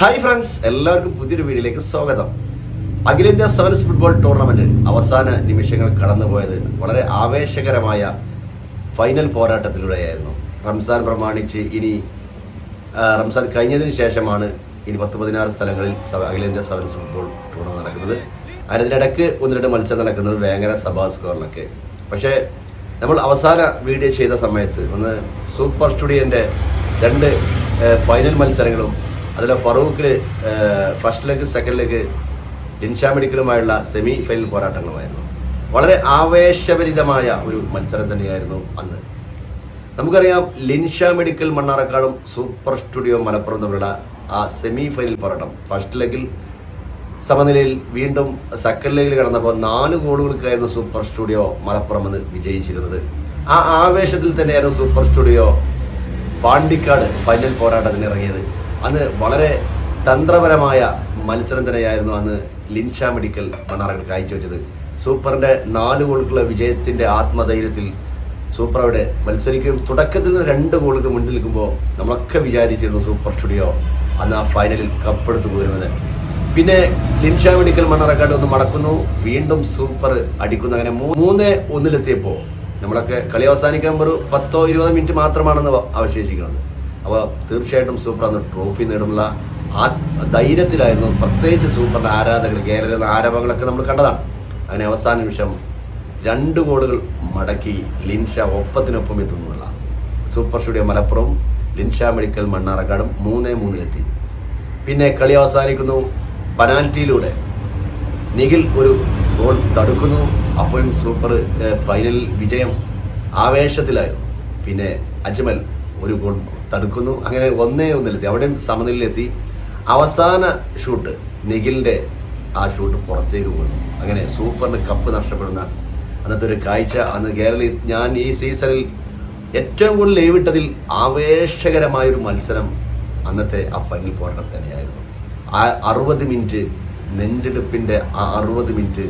Hi friends എല്ലാവർക്കും പുതിയൊരു വീഡിയോയിലേക്ക് സ്വാഗതം. അഖിലേന്ത്യാ സെവൻസ് ഫുട്ബോൾ ടൂർണമെന്റ് അവസാന നിമിഷങ്ങൾ കടന്നുപോയത് വളരെ ആവേശകരമായ ഫൈനൽ പോരാട്ടത്തിലൂടെയായിരുന്നു. റംസാൻ പ്രമാണിച്ച് ഇനി റംസാൻ കഴിഞ്ഞതിന് ശേഷമാണ് ഇനി പത്ത് പതിനാറ് സ്ഥലങ്ങളിൽ അഖിലേന്ത്യാ സെവൻസ് ഫുട്ബോൾ ടൂർണമെന്റ് നടക്കുന്നത്. അതിനിടയ്ക്ക് ഒന്ന് രണ്ട് മത്സരം നടക്കുന്നത് വേങ്ങര സഭാ സ്കോറിലൊക്കെ പക്ഷേ നമ്മൾ അവസാന വീഡിയോ ചെയ്ത സമയത്ത് ഒന്ന് സൂപ്പർ സ്റ്റുഡിയോന്റെ രണ്ട് ഫൈനൽ മത്സരങ്ങളും അതിലെ ഫറൂഖിൽ ഫസ്റ്റ് ലെഗ് സെക്കൻഡ് ലെഗ് ഇൻഷാ മെഡിക്കലുമായുള്ള സെമി ഫൈനൽ പോരാട്ടങ്ങളുമായിരുന്നു. വളരെ ആവേശഭരിതമായ ഒരു മത്സരം തന്നെയായിരുന്നു അന്ന്. നമുക്കറിയാം ലിൻഷ മെഡിക്കൽ മണ്ണാറക്കാടും സൂപ്പർ സ്റ്റുഡിയോ മലപ്പുറം തമ്മിലുള്ള ആ സെമി ഫൈനൽ പോരാട്ടം. ഫസ്റ്റ് ലെഗിൽ സമനിലയിൽ വീണ്ടും സെക്കൻഡ് ലെഗിൽ കടന്നപ്പോൾ നാല് ഗോളുകൾക്കായിരുന്നു സൂപ്പർ സ്റ്റുഡിയോ മലപ്പുറം എന്ന് വിജയിച്ചിരുന്നത്. ആ ആവേശത്തിൽ തന്നെയായിരുന്നു സൂപ്പർ സ്റ്റുഡിയോ പാണ്ടിക്കാട് ഫൈനൽ പോരാട്ടത്തിന് ഇറങ്ങിയത്. അന്ന് വളരെ തന്ത്രപരമായ മത്സരം തന്നെയായിരുന്നു അന്ന് ലിൻഷ മെഡിക്കൽ മണ്ണാറകൾ കാഴ്ചവെച്ചത്. സൂപ്പറിന്റെ നാല് ഗോളുകളുള്ള വിജയത്തിന്റെ ആത്മധൈര്യത്തിൽ സൂപ്പർ അവിടെ മത്സരിക്കും. തുടക്കത്തിൽ നിന്ന് രണ്ട് ഗോളുകൾ മുന്നിൽ നിൽക്കുമ്പോൾ നമ്മളൊക്കെ വിചാരിച്ചിരുന്നു സൂപ്പർ സ്റ്റുഡിയോ അന്ന് ആ ഫൈനലിൽ കപ്പെടുത്തു പോരുമെന്ന്. പിന്നെ ലിൻഷ മെഡിക്കൽ മണ്ണാറക്കാട് ഒന്ന് മടക്കുന്നു. വീണ്ടും സൂപ്പർ അടിക്കുന്നു. അങ്ങനെ മൂന്ന് ഒന്നിലെത്തിയപ്പോൾ നമ്മളൊക്കെ കളി അവസാനിക്കാൻ ഒരു പത്തോ ഇരുപതോ മിനിറ്റ് മാത്രമാണെന്ന് അവശേഷിക്കുന്നത്. അപ്പോൾ തീർച്ചയായിട്ടും സൂപ്പർ അന്ന് ട്രോഫി നേടുമുള്ള ആ ധൈര്യത്തിലായിരുന്നു പ്രത്യേകിച്ച് സൂപ്പറിന്റെ ആരാധകർ കേരള ആരവങ്ങളൊക്കെ നമ്മൾ കണ്ടതാണ്. അങ്ങനെ അവസാന നിമിഷം രണ്ട് ഗോളുകൾ മടക്കി ലിൻഷ ഒപ്പത്തിനൊപ്പം എത്തുന്നുള്ള super studio Malappuram Linsha medical മണ്ണാറക്കാടും മൂന്നേ മൂന്നിലെത്തി. പിന്നെ കളി അവസാനിക്കുന്നു പനാൽറ്റിയിലൂടെ. നിഖിൽ ഒരു ഗോൾ തടുക്കുന്നു. അപ്പോഴും സൂപ്പർ ഫൈനൽ വിജയം ആവേശത്തിലായിരുന്നു. പിന്നെ അജ്മൽ ഒരു ഗോൾ തടുക്കുന്നു. അങ്ങനെ ഒന്നേ ഒന്നിലെത്തി. അവിടെയും സമനിലയിലെത്തി. അവസാന ഷൂട്ട് നിഖിലിന്റെ ആ ഷൂട്ട് പുറത്തേക്ക് പോകുന്നു അങ്ങനെ സൂപ്പറിന് കപ്പ് നഷ്ടപ്പെടുന്ന അന്നത്തെ ഒരു കാഴ്ച. അന്ന് കേരളി ഞാൻ ഈ സീസണിൽ ഏറ്റവും കൂടുതൽ ലൈവിട്ടതിൽ ആവേശകരമായ ഒരു മത്സരം അന്നത്തെ ആ ഫൈനൽ പോരാട്ടം തന്നെയായിരുന്നു. ആ അറുപത് മിനിറ്റ് നെഞ്ചെടുപ്പിന്റെ ആ അറുപത് മിനിറ്റ്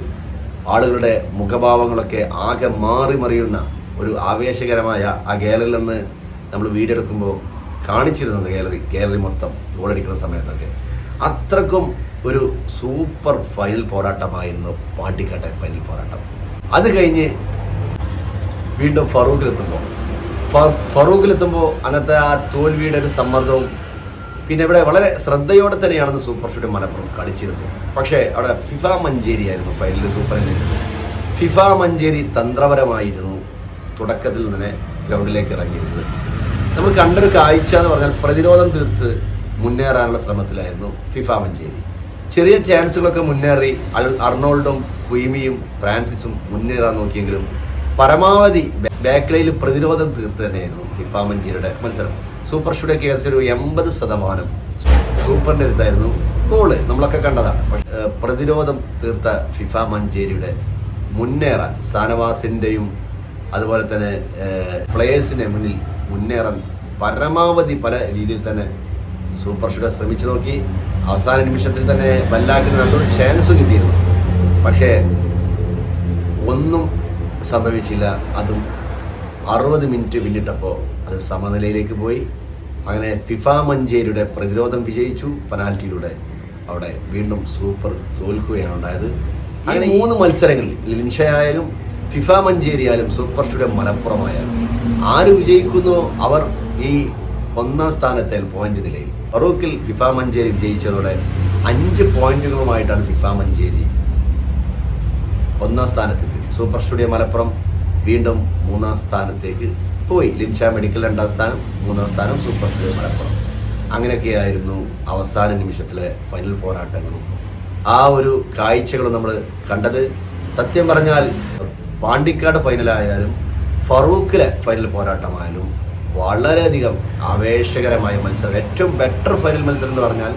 ആളുകളുടെ മുഖഭാവങ്ങളൊക്കെ ആകെ മാറി മറിയുന്ന ഒരു ആവേശകരമായ ആ ഗാലറിയിൽ നിന്ന് നമ്മൾ വീഡിയോ എടുക്കുമ്പോൾ കാണിച്ചിരുന്നത് ഗാലറി ഗാലറി മൊത്തം ഗോളടിക്കുന്ന സമയത്തൊക്കെ. അത്രക്കും ഒരു സൂപ്പർ ഫൈനൽ പോരാട്ടമായിരുന്നു പാണ്ടിക്കാട്ടെ ഫൈനൽ പോരാട്ടം. അത് കഴിഞ്ഞ് വീണ്ടും ഫറൂഖിലെത്തുമ്പോൾ. ഫറൂഖിലെത്തുമ്പോൾ അന്നത്തെ ആ തോൽവിയുടെ ഒരു സമ്മർദ്ദവും പിന്നെ ഇവിടെ വളരെ ശ്രദ്ധയോടെ തന്നെയാണെന്ന് സൂപ്പർ ഷൂട്ട് മലപ്പുറം കളിച്ചിരുന്നത് പക്ഷേ അവിടെ ഫിഫ മഞ്ചേരി ആയിരുന്നു ഫൈനലിൽ സൂപ്പർ ഇന്ത്യ ഫിഫ മഞ്ചേരി തന്ത്രപരമായിരുന്നു തുടക്കത്തിൽ തന്നെ ഗ്രൗണ്ടിലേക്ക് ഇറങ്ങിയിരുന്നത്. നമ്മൾ കണ്ടൊരു കാഴ്ച എന്ന് പറഞ്ഞാൽ പ്രതിരോധം തീർത്ത് മുന്നേറാനുള്ള ശ്രമത്തിലായിരുന്നു ഫിഫ മഞ്ചേരി. ചെറിയ ചാൻസുകളൊക്കെ മുന്നേറി അർണോൾഡും കുയിമിയും ഫ്രാൻസിസും മുന്നേറാൻ നോക്കിയെങ്കിലും പരമാവധി ബാക്ക് ലൈനിൽ പ്രതിരോധം തീർത്ത് തന്നെയായിരുന്നു ഫിഫ മഞ്ചേരിയുടെ മത്സരം. സൂപ്പർ ഷൂടെ ഏകദേശം ഒരു എൺപത് ശതമാനം സൂപ്പറിന്റെ അടുത്തായിരുന്നു ഗോൾ. നമ്മളൊക്കെ കണ്ടതാണ്. പ്രതിരോധം തീർത്ത ഫിഫ മഞ്ചേരിയുടെ മുന്നേറാൻ സാനവാസിന്റെയും അതുപോലെ തന്നെ പ്ലേയേഴ്സിന്റെ മുന്നിൽ മുന്നേറാൻ പരമാവധി പല രീതിയിൽ തന്നെ സൂപ്പർ ഷൂട്ടർ ശ്രമിച്ചു നോക്കി. അവസാന നിമിഷത്തിൽ തന്നെ വല്ലാക്കിന് നല്ലൊരു ചാൻസ് കിട്ടിയിരുന്നു. പക്ഷേ ഒന്നും സംഭവിച്ചില്ല. അതും അറുപത് മിനിറ്റ് പിന്നിട്ടപ്പോൾ അത് സമനിലയിലേക്ക് പോയി. അങ്ങനെ ഫിഫ മഞ്ചേരിയുടെ പ്രതിരോധം വിജയിച്ചു. പെനാൽറ്റിയിലൂടെ അവിടെ വീണ്ടും സൂപ്പർ തോൽക്കുകയാണ് ഉണ്ടായത്. അങ്ങനെ മൂന്ന് മത്സരങ്ങളിൽ ലിൻഷയായാലും ഫിഫ മഞ്ചേരി ആയാലും സൂപ്പർ സ്റ്റുഡിയോ മലപ്പുറമായാലും ആര് വിജയിക്കുന്നോ? അവർ ഈ ഒന്നാം സ്ഥാനത്തെ പോയിന്റ് നിലയിൽ. ഫറൂഖിൽ ഫിഫ മഞ്ചേരി വിജയിച്ചതോടെ അഞ്ച് പോയിന്റുകളുമായിട്ടാണ് ഫിഫ മഞ്ചേരി ഒന്നാം സ്ഥാനത്തേക്ക് സൂപ്പർ സ്റ്റുഡിയോ മലപ്പുറം വീണ്ടും മൂന്നാം സ്ഥാനത്തേക്ക് പോയി. ലിൻഷ മെഡിക്കൽ രണ്ടാം സ്ഥാനം മൂന്നാം സ്ഥാനം സൂപ്പർ സ്റ്റുഡിയോ മലപ്പുറം. അങ്ങനെയൊക്കെയായിരുന്നു അവസാന നിമിഷത്തിലെ ഫൈനൽ പോരാട്ടങ്ങളും. ആ ഒരു കാഴ്ചകളും നമ്മൾ കണ്ടത്. സത്യം പറഞ്ഞാൽ പാണ്ടിക്കാട് ഫൈനലായാലും ഫറൂഖിലെ ഫൈനൽ പോരാട്ടമായാലും വളരെയധികം ആവേശകരമായ മത്സരം. ഏറ്റവും ബെറ്റർ ഫൈനൽ മത്സരം എന്ന് പറഞ്ഞാൽ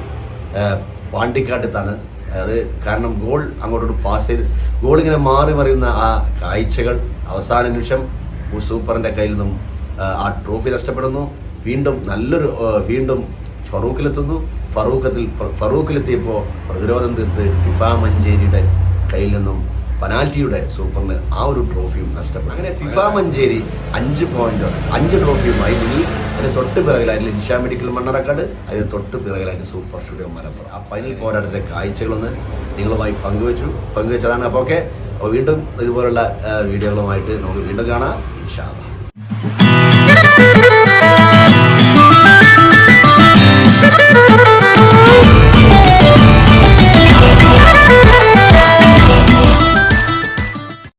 പാണ്ടിക്കാട്ടത്താണ്. അത് കാരണം ഗോൾ അങ്ങോട്ടോട്ട് പാസ് ചെയ്ത് ഗോൾ ഇങ്ങനെ മാറി മറിയുന്ന ആ കാഴ്ചകൾ അവസാന നിമിഷം സൂപ്പറിന്റെ കയ്യിൽ നിന്നും ആ ട്രോഫി നഷ്ടപ്പെടുന്നു. വീണ്ടും നല്ലൊരു വീണ്ടും ഫറൂഖിലെത്തുന്നു. ഫറൂഖത്തിൽ ഫറൂഖിലെത്തിയപ്പോൾ പ്രതിരോധം തീർത്ത് ഫിഫ മഞ്ചേരിയുടെ കയ്യിൽ നിന്നും പനാൽറ്റിയുടെ സൂപ്പറിന് ആ ഒരു ട്രോഫിയും നഷ്ടപ്പെട്ടു. അങ്ങനെ ഫിഫ മഞ്ചേരി അഞ്ച് പോയിന്റ് അഞ്ച് ട്രോഫിയുമായി ഇനി അതിന് തൊട്ട് പിറകിലായിട്ട് ഇൻഷാ മെഡിക്കൽ മണ്ണറക്കാട് അതിന് തൊട്ട് പിറകിലായിട്ട് സൂപ്പർ സ്റ്റുഡിയോ മലപ്പുറം. ആ ഫൈനൽ പോരാട്ടത്തെ കാഴ്ചകളൊന്ന് നിങ്ങളുമായി പങ്കുവച്ചു. പങ്കുവച്ചതാണ് അപ്പോൾ ഓക്കെ. അപ്പോൾ വീണ്ടും ഇതുപോലുള്ള വീഡിയോകളുമായിട്ട് നമുക്ക് വീണ്ടും കാണാം. ഇൻഷാ.